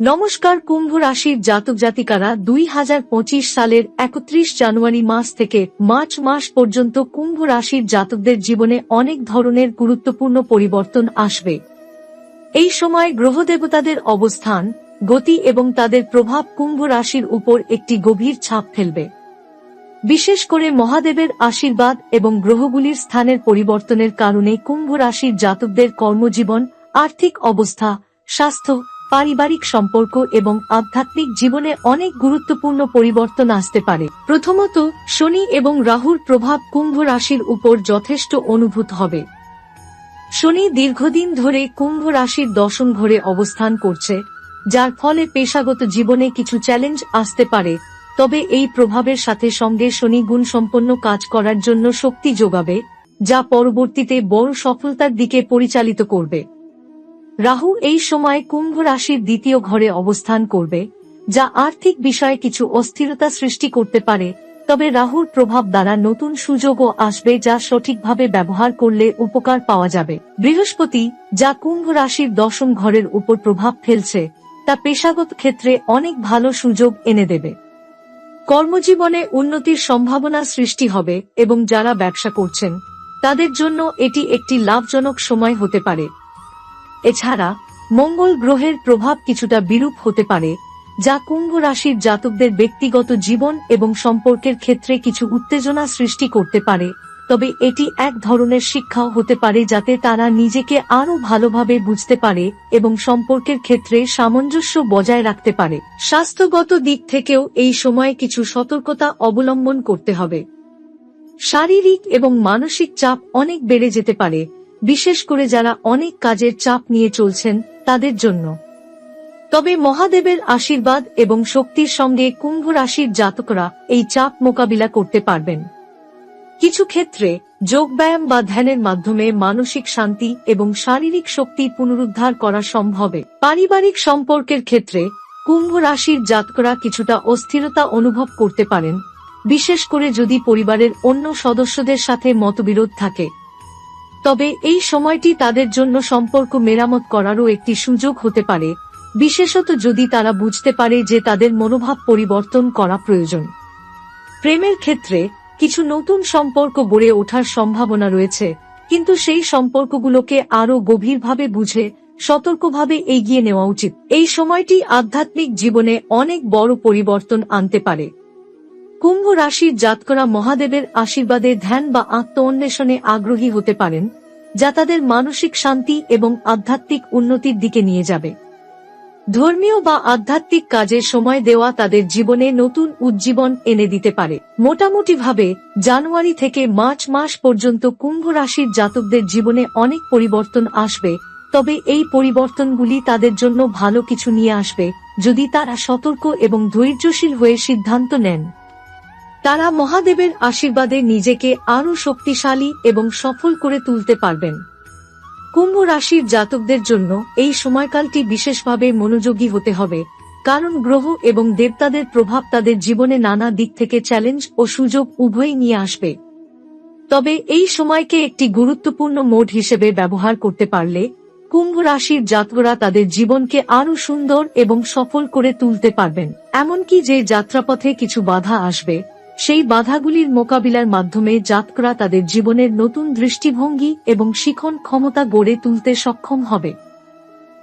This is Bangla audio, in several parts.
নমস্কার, কুম্ভ রাশির জাতক জাতিকারা, দুই হাজার পঁচিশ সালের একত্রিশ জানুয়ারি মাস থেকে মার্চ মাস পর্যন্ত কুম্ভ রাশির জাতকদের জীবনে অনেক ধরনের গুরুত্বপূর্ণ পরিবর্তন আসবে। এই সময় গ্রহদেবতাদের অবস্থান, গতি এবং তাদের প্রভাব কুম্ভ রাশির উপর একটি গভীর ছাপ ফেলবে। বিশেষ করে মহাদেবের আশীর্বাদ এবং গ্রহগুলির স্থানের পরিবর্তনের কারণে কুম্ভ রাশির জাতকদের কর্মজীবন, আর্থিক অবস্থা, স্বাস্থ্য পারিবারিক সম্পর্ক এবং আধ্যাত্মিক জীবনে অনেক গুরুত্বপূর্ণ পরিবর্তন আসতে পারে। প্রথমত, শনি এবং রাহুর প্রভাব কুম্ভ রাশির উপর যথেষ্ট অনুভূত হবে। শনি দীর্ঘদিন ধরে কুম্ভ রাশির দশম ঘরে অবস্থান করছে, যার ফলে পেশাগত জীবনে কিছু চ্যালেঞ্জ আসতে পারে। তবে এই প্রভাবের সাথে সঙ্গে শনি গুণসম্পন্ন কাজ করার জন্য শক্তি যোগাবে, যা পরবর্তীতে বড় সফলতার দিকে পরিচালিত করবে। রাহু এই সময় কুম্ভ রাশির দ্বিতীয় ঘরে অবস্থান করবে, যা আর্থিক বিষয়ে কিছু অস্থিরতা সৃষ্টি করতে পারে, তবে রাহুর প্রভাব দ্বারা নতুন সুযোগও আসবে যা সঠিকভাবে ব্যবহার করলে উপকার পাওয়া যাবে। বৃহস্পতি, যা কুম্ভ রাশির দশম ঘরের উপর প্রভাব ফেলছে, তা পেশাগত ক্ষেত্রে অনেক ভালো সুযোগ এনে দেবে। কর্মজীবনে উন্নতির সম্ভাবনা সৃষ্টি হবে এবং যারা ব্যবসা করছেন, তাদের জন্য এটি একটি লাভজনক সময় হতে পারে। এছাড়া, মঙ্গল গ্রহের প্রভাব কিছুটা বিরূপ হতে পারে, যা কুম্ভ রাশির জাতকদের ব্যক্তিগত জীবন এবং সম্পর্কের ক্ষেত্রে কিছু উত্তেজনা সৃষ্টি করতে পারে, তবে এটি এক ধরনের শিক্ষাও হতে পারে যাতে তারা নিজেকে আরও ভালোভাবে বুঝতে পারে এবং সম্পর্কের ক্ষেত্রে সামঞ্জস্য বজায় রাখতে পারে। স্বাস্থ্যগত দিক থেকেও এই সময়ে কিছু সতর্কতা অবলম্বন করতে হবে। শারীরিক এবং মানসিক চাপ অনেক বেড়ে যেতে পারে বিশেষ করে যারা অনেক কাজের চাপ নিয়ে চলছেন, তাদের জন্য। তবে মহাদেবের আশীর্বাদ এবং শক্তির সঙ্গে কুম্ভ রাশির জাতকরা এই চাপ মোকাবিলা করতে পারবেন। কিছু ক্ষেত্রে যোগব্যায়াম বা ধ্যানের মাধ্যমে মানসিক শান্তি এবং শারীরিক শক্তি পুনরুদ্ধার করা সম্ভবে। পারিবারিক সম্পর্কের ক্ষেত্রে কুম্ভ রাশির জাতকরা কিছুটা অস্থিরতা অনুভব করতে পারেন, বিশেষ করে যদি পরিবারের অন্য সদস্যদের সাথে মতবিরোধ থাকে। তবে এই সময়টি তাদের জন্য সম্পর্ক মেরামত করারও একটি সুযোগ হতে পারে, বিশেষত যদি তারা বুঝতে পারে যে তাদের মনোভাব পরিবর্তন করা প্রয়োজন। প্রেমের ক্ষেত্রে কিছু নতুন সম্পর্ক গড়ে ওঠার সম্ভাবনা রয়েছে, কিন্তু সেই সম্পর্কগুলোকে আরও গভীরভাবে বুঝে, সতর্কভাবে এগিয়ে নেওয়া উচিত। এই সময়টি আধ্যাত্মিক জীবনে অনেক বড় পরিবর্তন আনতে পারে। কুম্ভ রাশির জাতকরা মহাদেবের আশীর্বাদে ধ্যান বা আত্ম অন্বেষণে আগ্রহী হতে পারেন, যা তাদের মানসিক শান্তি এবং আধ্যাত্মিক উন্নতির দিকে নিয়ে যাবে। ধর্মীয় বা আধ্যাত্মিক কাজে সময় দেওয়া তাদের জীবনে নতুন উজ্জীবন এনে দিতে পারে। মোটামুটিভাবে, জানুয়ারি থেকে মার্চ মাস পর্যন্ত কুম্ভ রাশির জাতকদের জীবনে অনেক পরিবর্তন আসবে, তবে এই পরিবর্তনগুলি তাদের জন্য ভালো কিছু নিয়ে আসবে, যদি তারা সতর্ক এবং ধৈর্যশীল হয়ে সিদ্ধান্ত নেন। তারা মহাদেবের আশীর্বাদে নিজেকে আরও শক্তিশালী এবং সফল করে তুলতে পারবেন। কুম্ভ রাশির জাতকদের জন্য এই সময়কালটি বিশেষভাবে মনোযোগী হতে হবে, কারণ গ্রহ এবং দেবতাদের প্রভাব তাদের জীবনে নানা দিক থেকে চ্যালেঞ্জ ও সুযোগ উভয়ই নিয়ে আসবে। তবে এই সময়কে একটি গুরুত্বপূর্ণ মোড হিসেবে ব্যবহার করতে পারলে কুম্ভ রাশির জাতকরা তাদের জীবনকে আরও সুন্দর এবং সফল করে তুলতে পারবেন। এমনকি যে যাত্রাপথে কিছু বাধা আসবে সেই বাধাগুলির মোকাবিলার মাধ্যমে জাতকরা তাদের জীবনের নতুন দৃষ্টিভঙ্গি এবং শিখন ক্ষমতা গড়ে তুলতে সক্ষম হবে।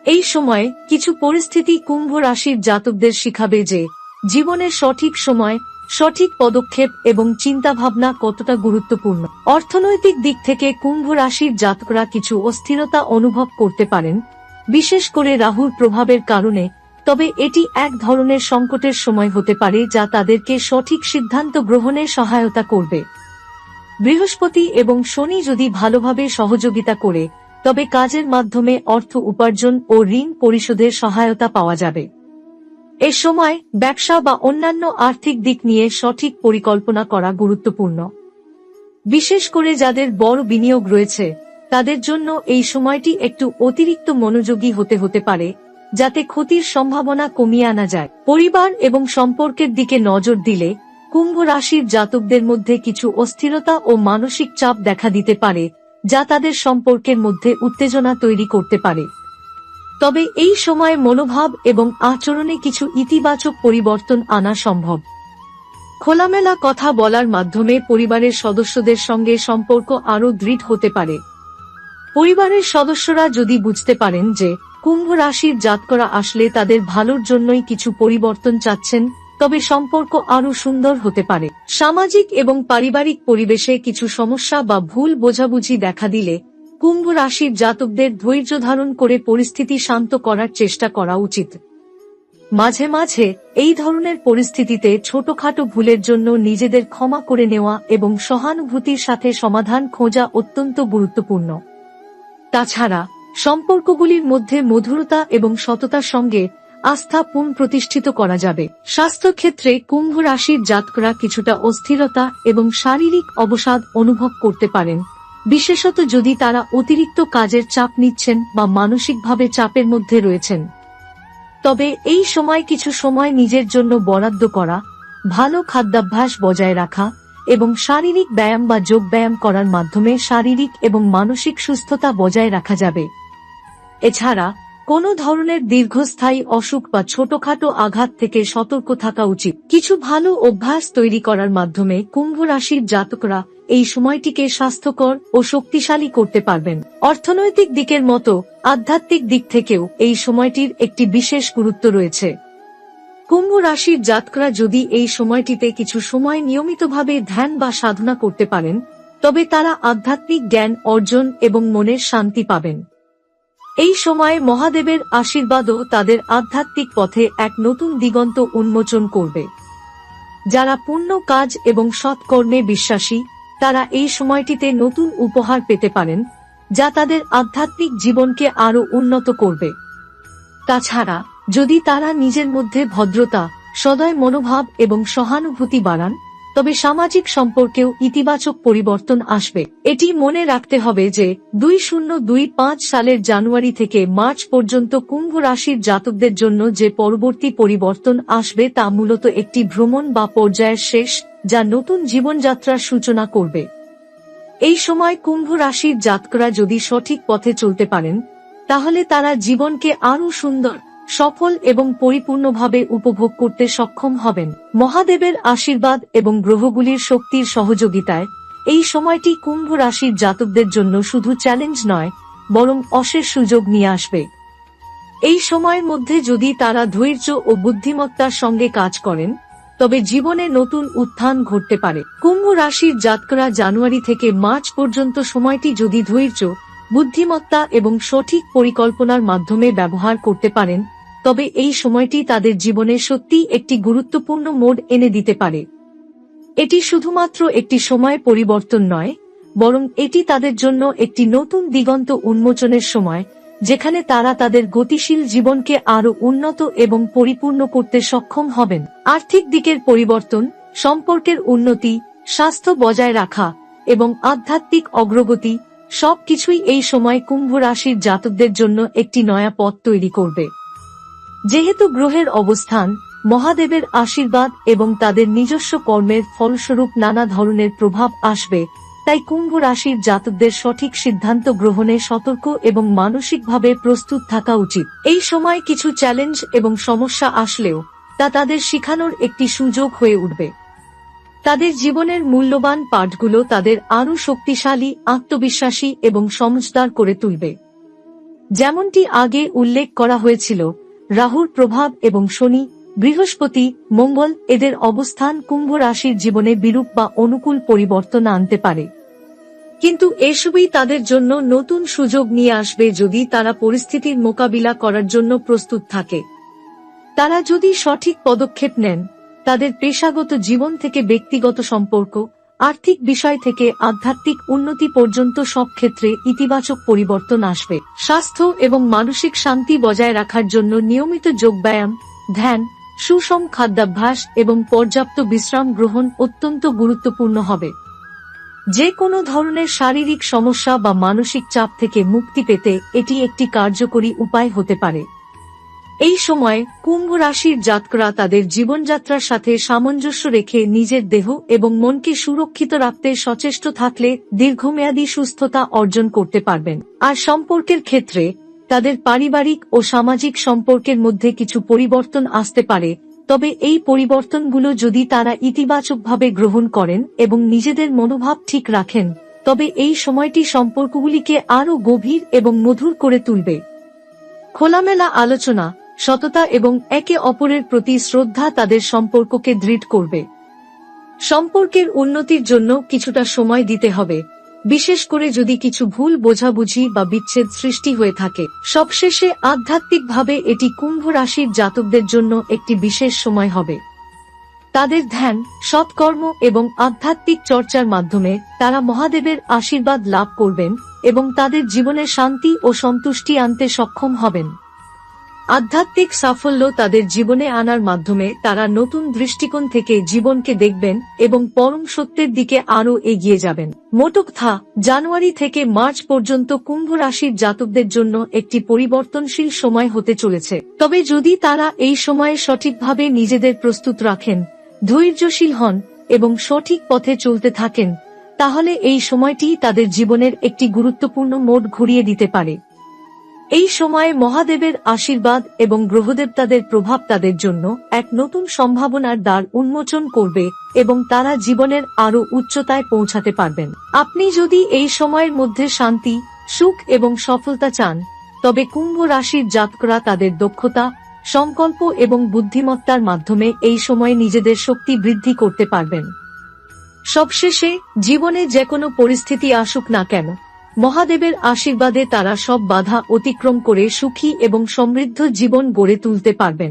এই সময়ে কিছু পরিস্থিতি কুম্ভ রাশির জাতকদের শিখাবে যে, জীবনের সঠিক সময়, সঠিক পদক্ষেপ এবং চিন্তাভাবনা কতটা গুরুত্বপূর্ণ। অর্থনৈতিক দিক থেকে কুম্ভ রাশির জাতকরা কিছু অস্থিরতা অনুভব করতে পারেন, বিশেষ করে রাহুর প্রভাবের কারণে তবে এটি এক ধরনের সংকটের সময় হতে পারে যা তাদেরকে সঠিক সিদ্ধান্ত গ্রহণে সহায়তা করবে। বৃহস্পতি এবং শনি যদি ভালোভাবে সহযোগিতা করে, তবে কাজের মাধ্যমে অর্থ উপার্জন ও ঋণ পরিশোধের সহায়তা পাওয়া যাবে। এ সময় ব্যবসা বা অন্যান্য আর্থিক দিক নিয়ে সঠিক পরিকল্পনা করা গুরুত্বপূর্ণ। বিশেষ করে যাদের বড় বিনিয়োগ রয়েছে, তাদের জন্য এই সময়টি একটু অতিরিক্ত মনোযোগী হতে হতে পারে যাতে ক্ষতির সম্ভাবনা কমিয়ে আনা যায়। পরিবার এবং সম্পর্কের দিকে নজর দিলে কুম্ভ রাশির জাতকদের মধ্যে কিছু অস্থিরতা ও মানসিক চাপ দেখা দিতে পারে, যা তাদের সম্পর্কের মধ্যে উত্তেজনা তৈরি করতে পারে। তবে এই সময়ে মনোভাব এবং আচরণে কিছু ইতিবাচক পরিবর্তন আনা সম্ভব। খোলামেলা কথা বলার মাধ্যমে পরিবারের সদস্যদের সঙ্গে সম্পর্ক আরও দৃঢ় হতে পারে। পরিবারের সদস্যরা যদি বুঝতে পারেন যে কুম্ভ রাশির জাতকরা আসলে তাদের ভালোর জন্যই কিছু পরিবর্তন চাচ্ছেন, তবে সম্পর্ক আরও সুন্দর হতে পারে। সামাজিক এবং পারিবারিক পরিবেশে কিছু সমস্যা বা ভুল বোঝাবুঝি দেখা দিলে, কুম্ভ রাশির জাতকদের ধৈর্য ধারণ করে পরিস্থিতি শান্ত করার চেষ্টা করা উচিত। মাঝে মাঝে, এই ধরনের পরিস্থিতিতে ছোটখাটো ভুলের জন্য নিজেদের ক্ষমা করে নেওয়া এবং সহানুভূতির সাথে সমাধান খোঁজা অত্যন্ত গুরুত্বপূর্ণ। তাছাড়া সম্পর্কগুলির মধ্যে মধুরতা এবং সততার সঙ্গে আস্থা পুন প্রতিষ্ঠিত করা যাবে। স্বাস্থ্যক্ষেত্রে কুম্ভ রাশির জাতকরা কিছুটা অস্থিরতা এবং শারীরিক অবসাদ অনুভব করতে পারেন। বিশেষত যদি তারা অতিরিক্ত কাজের চাপ নিচ্ছেন বা মানসিকভাবে চাপের মধ্যে রয়েছেন। তবে এই সময় কিছু সময় নিজের জন্য বরাদ্দ করা, ভালো খাদ্যাভ্যাস বজায় রাখা এবং শারীরিক ব্যায়াম বা যোগ ব্যায়াম করার মাধ্যমে শারীরিক এবং মানসিক সুস্থতা বজায় রাখা যাবে। এছাড়া, কোনো ধরনের দীর্ঘস্থায়ী অসুখ বা ছোটখাটো আঘাত থেকে সতর্ক থাকা উচিত। কিছু ভালো অভ্যাস তৈরি করার মাধ্যমে কুম্ভ রাশির জাতকরা এই সময়টিকে স্বাস্থ্যকর ও শক্তিশালী করতে পারবেন। অর্থনৈতিক দিকের মতো আধ্যাত্মিক দিক থেকেও এই সময়টির একটি বিশেষ গুরুত্ব রয়েছে। কুম্ভ রাশির জাতকরা যদি এই সময়টিতে কিছু সময় নিয়মিতভাবে ধ্যান বা সাধনা করতে পারেন, তবে তারা আধ্যাত্মিক জ্ঞান অর্জন এবং মনের শান্তি পাবেন। এই সময়ে মহাদেবের আশীর্বাদও তাদের আধ্যাত্মিক পথে এক নতুন দিগন্ত উন্মোচন করবে। যারা পুণ্য কাজ এবং সৎকর্মে বিশ্বাসী, তারা এই সময়টিতে নতুন উপহার পেতে পারেন, যা তাদের আধ্যাত্মিক জীবনকে আরও উন্নত করবে। তাছাড়া, যদি তারা নিজের মধ্যে ভদ্রতা, সদয় মনোভাব এবং সহানুভূতি বাড়ান তবে সামাজিক সম্পর্কেও ইতিবাচক পরিবর্তন আসবে। এটি মনে রাখতে হবে যে, দুই শূন্য দুই পাঁচ সালের জানুয়ারি থেকে মার্চ পর্যন্ত কুম্ভ রাশির জাতকদের জন্য যে পরবর্তী পরিবর্তন আসবে তা মূলত একটি ভ্রমণ বা পর্যায়ের শেষ, যা নতুন জীবনযাত্রার সূচনা করবে। এই সময় কুম্ভ রাশির জাতকরা যদি সঠিক পথে চলতে পারেন, তাহলে তারা জীবনকে আরও সুন্দর সফল এবং পরিপূর্ণভাবে উপভোগ করতে সক্ষম হবেন। মহাদেবের আশীর্বাদ এবং গ্রহগুলির শক্তির সহযোগিতায় এই সময়টি কুম্ভ রাশির জাতকদের জন্য শুধু চ্যালেঞ্জ নয়, বরং অশেষ সুযোগ নিয়ে আসবে। এই সময়ের মধ্যে যদি তারা ধৈর্য ও বুদ্ধিমত্তার সঙ্গে কাজ করেন, তবে জীবনে নতুন উত্থান ঘটতে পারে। কুম্ভ রাশির জাতকরা জানুয়ারি থেকে মার্চ পর্যন্ত সময়টি যদি ধৈর্য, বুদ্ধিমত্তা এবং সঠিক পরিকল্পনার মাধ্যমে ব্যবহার করতে পারেন তবে এই সময়টি তাদের জীবনে সত্যি একটি গুরুত্বপূর্ণ মোড় এনে দিতে পারে। এটি শুধুমাত্র একটি সময় পরিবর্তন নয়, বরং এটি তাদের জন্য একটি নতুন দিগন্ত উন্মোচনের সময়, যেখানে তারা তাদের গতিশীল জীবনকে আরও উন্নত এবং পরিপূর্ণ করতে সক্ষম হবেন। আর্থিক দিকের পরিবর্তন, সম্পর্কের উন্নতি, স্বাস্থ্য বজায় রাখা এবং আধ্যাত্মিক অগ্রগতি সবকিছুই এই সময় কুম্ভ রাশির জাতকদের জন্য একটি নয়া পথ তৈরি করবে। যেহেতু গ্রহের অবস্থান, মহাদেবের আশীর্বাদ এবং তাদের নিজস্ব কর্মের ফলস্বরূপ নানা ধরনের প্রভাব আসবে, তাই কুম্ভ রাশির জাতকদের সঠিক সিদ্ধান্ত গ্রহণে সতর্ক এবং মানসিকভাবে প্রস্তুত থাকা উচিত। এই সময় কিছু চ্যালেঞ্জ এবং সমস্যা আসলেও, তা তাদের শিখানোর একটি সুযোগ হয়ে উঠবে। তাদের জীবনের মূল্যবান পাঠগুলো তাদের আরও শক্তিশালী, আত্মবিশ্বাসী এবং সমজদার করে তুলবে। যেমনটি আগে উল্লেখ করা হয়েছিল রাহুর প্রভাব এবং শনি, বৃহস্পতি, মঙ্গল এদের অবস্থান কুম্ভ রাশির জীবনে বিরূপ বা অনুকূল পরিবর্তন আনতে পারে। কিন্তু এসবই তাদের জন্য নতুন সুযোগ নিয়ে আসবে যদি তারা পরিস্থিতির মোকাবিলা করার জন্য প্রস্তুত থাকে। তারা যদি সঠিক পদক্ষেপ নেন, তাদের পেশাগত জীবন থেকে ব্যক্তিগত সম্পর্ক আর্থিক বিষয় থেকে আধ্যাত্মিক উন্নতি পর্যন্ত সব ক্ষেত্রে ইতিবাচক পরিবর্তন আসবে। স্বাস্থ্য এবং মানসিক শান্তি বজায় রাখার জন্য নিয়মিত যোগব্যায়াম, ধ্যান, সুষম খাদ্যাভ্যাস এবং পর্যাপ্ত বিশ্রাম গ্রহণ অত্যন্ত গুরুত্বপূর্ণ হবে। যে কোনো ধরনের শারীরিক সমস্যা বা মানসিক চাপ থেকে মুক্তি পেতে এটি একটি কার্যকরী উপায় হতে পারে। এই সময় কুম্ভ রাশির জাতকরা তাদের জীবনযাত্রার সাথে সামঞ্জস্য রেখে নিজের দেহ এবং মনকে সুরক্ষিত রাখতে সচেষ্ট থাকলে দীর্ঘমেয়াদী সুস্থতা অর্জন করতে পারবেন। আর সম্পর্কের ক্ষেত্রে তাদের পারিবারিক ও সামাজিক সম্পর্কের মধ্যে কিছু পরিবর্তন আসতে পারে, তবে এই পরিবর্তনগুলো যদি তারা ইতিবাচকভাবে গ্রহণ করেন এবং নিজেদের মনোভাব ঠিক রাখেন, তবে এই সময়টি সম্পর্কগুলিকে আরও গভীর এবং মধুর করে তুলবে। খোলামেলা আলোচনা সততা এবং একে অপরের প্রতি শ্রদ্ধা তাদের সম্পর্ককে দৃঢ় করবে। সম্পর্কের উন্নতির জন্য কিছুটা সময় দিতে হবে। বিশেষ করে যদি কিছু ভুল বোঝাবুঝি বা বিচ্ছেদ সৃষ্টি হয়ে থাকে। সবশেষে আধ্যাত্মিকভাবে এটি কুম্ভ রাশির জাতকদের জন্য একটি বিশেষ সময় হবে। তাদের ধ্যান, সৎকর্ম এবং আধ্যাত্মিক চর্চার মাধ্যমে তারা মহাদেবের আশীর্বাদ লাভ করবেন এবং তাদের জীবনে শান্তি ও সন্তুষ্টি আনতে সক্ষম হবেন। আধ্যাত্মিক সাফল্য তাদের জীবনে আনার মাধ্যমে তারা নতুন দৃষ্টিকোণ থেকে জীবনকে দেখবেন এবং পরম সত্যের দিকে আরও এগিয়ে যাবেন। মোটকথা জানুয়ারি থেকে মার্চ পর্যন্ত কুম্ভ রাশির জাতকদের জন্য একটি পরিবর্তনশীল সময় হতে চলেছে। তবে যদি তারা এই সময়ে সঠিকভাবে নিজেদের প্রস্তুত রাখেন, ধৈর্যশীল হন এবং সঠিক পথে চলতে থাকেন, তাহলে এই সময়টি তাদের জীবনের একটি গুরুত্বপূর্ণ মোড় ঘুরিয়ে দিতে পারে। এই সময়ে মহাদেবের আশীর্বাদ এবং গ্রহদেবতাদের প্রভাব তাদের জন্য এক নতুন সম্ভাবনার দ্বার উন্মোচন করবে এবং তারা জীবনের আরও উচ্চতায় পৌঁছাতে পারবেন। আপনি যদি এই সময়ের মধ্যে শান্তি, সুখ এবং সফলতা চান, তবে কুম্ভ রাশির জাতকরা তাদের দক্ষতা, সংকল্প এবং বুদ্ধিমত্তার মাধ্যমে এই সময়ে নিজেদের শক্তি বৃদ্ধি করতে পারবেন। সবশেষে, জীবনে যে কোনো পরিস্থিতি আসুক না কেন মহাদেবের আশীর্বাদে তারা সব বাধা অতিক্রম করে সুখী এবং সমৃদ্ধ জীবন গড়ে তুলতে পারবেন।